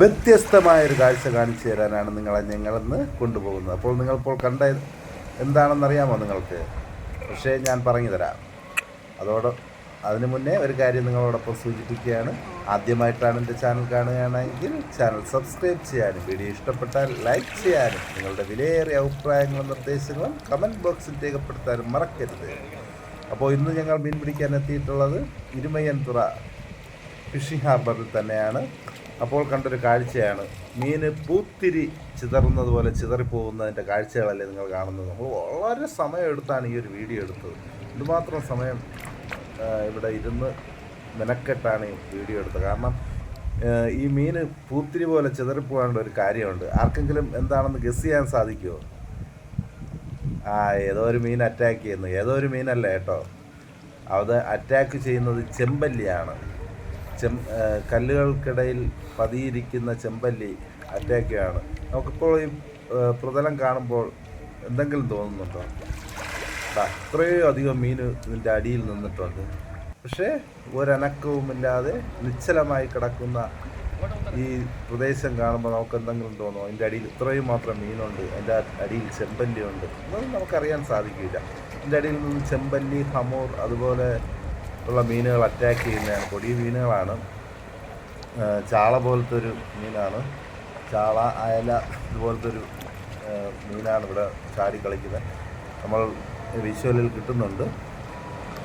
വ്യത്യസ്തമായ ഒരു കാഴ്ച കാണിച്ചു തരാനാണ് നിങ്ങളെ ഞങ്ങളെന്ന് കൊണ്ടുപോകുന്നത്. അപ്പോൾ നിങ്ങളിപ്പോൾ കണ്ട എന്താണെന്നറിയാമോ നിങ്ങൾക്ക്? പക്ഷേ ഞാൻ പറഞ്ഞു തരാം. അതോടെ അതിനു മുന്നേ ഒരു കാര്യം നിങ്ങളോടൊപ്പം സൂചിപ്പിക്കുകയാണ്. ആദ്യമായിട്ടാണ് എന്റെ ചാനൽ കാണുകയാണെങ്കിൽ ചാനൽ സബ്സ്ക്രൈബ് ചെയ്യാനും വീഡിയോ ഇഷ്ടപ്പെട്ടാൽ ലൈക്ക് ചെയ്യാനും നിങ്ങളുടെ വിലയേറിയ അഭിപ്രായങ്ങളും നിർദ്ദേശങ്ങളും കമന്റ് ബോക്സിൽ രേഖപ്പെടുത്താനും മറക്കരുത്. അപ്പോൾ ഇന്ന് ഞങ്ങൾ മീൻ പിടിക്കാൻ എത്തിയിട്ടുള്ളത് ഇരുമയ്യൻതുറ ഫിഷിംഗ് ഹാർബറിൽ തന്നെയാണ്. അപ്പോൾ കണ്ടൊരു കാഴ്ചയാണ്. മീൻ പൂത്തിരി ചിതറുന്നത് പോലെ ചിതറിപ്പോകുന്നതിന്റെ കാഴ്ചകളല്ലേ നിങ്ങൾ കാണുന്നത്. നമ്മൾ വളരെ സമയം എടുത്താണ് ഈ ഒരു വീഡിയോ എടുത്തത്. എന്തുമാത്രം സമയം ഇവിടെ ഇരുന്ന് മെനക്കെട്ടാണ് ഈ വീഡിയോ എടുത്തത്. കാരണം ഈ മീൻ പൂത്തിരി പോലെ ചിതറിപ്പോകേണ്ട ഒരു കാര്യമുണ്ട്. ആർക്കെങ്കിലും എന്താണെന്ന് ഗസ് ചെയ്യാൻ സാധിക്കുമോ ആ ഏതോ ഒരു മീൻ അറ്റാക്ക് ചെയ്യുന്നു. ഏതോ ഒരു മീനല്ല കേട്ടോ. അത് അറ്റാക്ക് ചെയ്യുന്നത് ചെമ്പല്ലിയാണ്. ചെം കല്ലുകൾക്കിടയിൽ പതിയിരിക്കുന്ന ചെമ്പല്ലി അറ്റാക്ക് നമുക്കിപ്പോൾ ഈ പ്രതലം കാണുമ്പോൾ എന്തെങ്കിലും തോന്നുന്നുണ്ടോ? അത്രയോ അധികം മീൻ ഇതിന്റെ അടിയിൽ നിന്നിട്ടുണ്ട്. പക്ഷേ ഒരനക്കവുമില്ലാതെ നിശ്ചലമായി കിടക്കുന്ന ഈ പ്രദേശം കാണുമ്പോൾ നമുക്ക് എന്തെങ്കിലും തോന്നുമോ? അതിന്റെ അടിയിൽ ഇത്രയും മാത്രം മീനുണ്ട്. അതിന്റെ അടിയിൽ ചെമ്പല്ലിയുണ്ട്. എന്നൊന്നും നമുക്കറിയാൻ സാധിക്കില്ല. അതിന്റെ അടിയിൽ നിന്ന് ചെമ്പല്ലി ഹമൂർ അതുപോലെ ഉള്ള മീനുകൾ അറ്റാക്ക് ചെയ്യുന്നതാണ്. കൊടിയ മീനുകളാണ്. ചാള പോലത്തെ ഒരു മീനാണ്. ചാള അയല ഇതുപോലത്തെ ഒരു മീനാണ് ഇവിടെ ചാടി കളിക്കുന്നത്. നമ്മൾ വിഷ്വലിൽ കിട്ടുന്നുണ്ട്.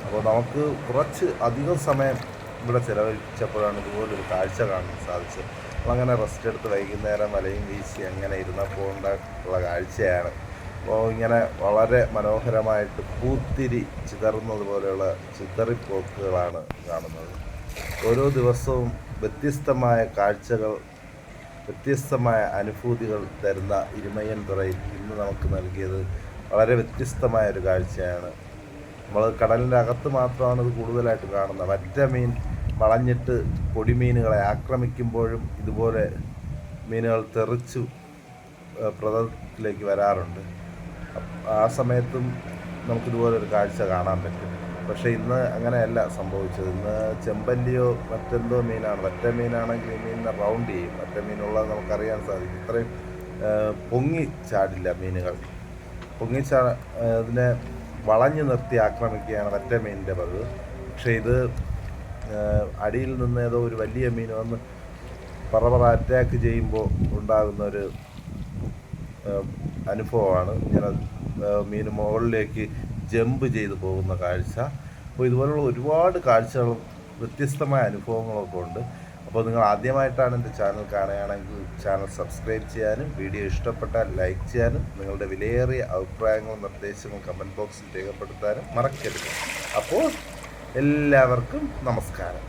അപ്പോൾ നമുക്ക് കുറച്ച് അധികം സമയം ഇവിടെ ചിലവഴിച്ചപ്പോഴാണ് ഇതുപോലൊരു കാഴ്ച കാണാൻ സാധിച്ചത്. നമ്മളങ്ങനെ റെസ്റ്റ് എടുത്ത് വൈകുന്നേരം വലയും വീശി അങ്ങനെ ഇരുന്നപ്പോൾ ഉള്ള കാഴ്ചയാണ്. ഇങ്ങനെ വളരെ മനോഹരമായിട്ട് പൂത്തിരി ചിതറുന്നത് പോലെയുള്ള ചിതറിപ്പോക്കുകളാണ് കാണുന്നത്. ഓരോ ദിവസവും വ്യത്യസ്തമായ കാഴ്ചകൾ വ്യത്യസ്തമായ അനുഭൂതികൾ തരുന്ന ഇരുമയ്യൻ തുറയിൽ ഇന്ന് നമുക്ക് നൽകിയത് വളരെ വ്യത്യസ്തമായ ഒരു കാഴ്ചയാണ്. നമ്മൾ കടലിന്റെ അകത്ത് മാത്രമാണ് ഇത് കൂടുതലായിട്ട് കാണുന്നത്. വറ്റ മീൻ വളഞ്ഞിട്ട് പൊടിമീനുകളെ ആക്രമിക്കുമ്പോഴും ഇതുപോലെ മീനുകൾ തെറിച്ചു പ്രതലത്തിലേക്ക് വരാറുണ്ട്. ആ സമയത്തും നമുക്കിതുപോലെ ഒരു കാഴ്ച കാണാൻ പറ്റും. പക്ഷേ ഇന്ന് അങ്ങനെയല്ല സംഭവിച്ചത്. ഇന്ന് ചെമ്പല്ലിയോ മറ്റെന്തോ മീനാണ്. ഒറ്റ മീനാണെങ്കിൽ ഈ മീനിനെ റൗണ്ട് ചെയ്യും. ഒറ്റ മീനുള്ളത് നമുക്കറിയാൻ സാധിക്കും. ഇത്രയും പൊങ്ങി ചാടില്ല മീനുകൾ. പൊങ്ങി ചാ ഇതിനെ വളഞ്ഞു നിർത്തി ആക്രമിക്കുകയാണ് ഒറ്റ മീനിന്റെ പതിവ്. പക്ഷേ ഇത് അടിയിൽ നിന്ന് ഏതോ ഒരു വലിയ മീൻ വന്ന് പറ അറ്റാക്ക് ചെയ്യുമ്പോൾ ഉണ്ടാകുന്ന ഒരു അനുഭവമാണ്. ഇങ്ങനെ മീൻ മുകളിലേക്ക് ജമ്പ് ചെയ്ത് പോകുന്ന കാഴ്ച. അപ്പോൾ ഇതുപോലുള്ള ഒരുപാട് കാഴ്ചകളും വ്യത്യസ്തമായ അനുഭവങ്ങളൊക്കെ ഉണ്ട്. അപ്പോൾ നിങ്ങൾ ആദ്യമായിട്ടാണ് എന്റെ ചാനൽ കാണുകയാണെങ്കിൽ ചാനൽ സബ്സ്ക്രൈബ് ചെയ്യാനും വീഡിയോ ഇഷ്ടപ്പെട്ടാൽ ലൈക്ക് ചെയ്യാനും നിങ്ങളുടെ വിലയേറിയ അഭിപ്രായങ്ങളും നിർദ്ദേശങ്ങളും കമന്റ് ബോക്സിൽ രേഖപ്പെടുത്താനും മറക്കരുത്. അപ്പോൾ എല്ലാവർക്കും നമസ്കാരം.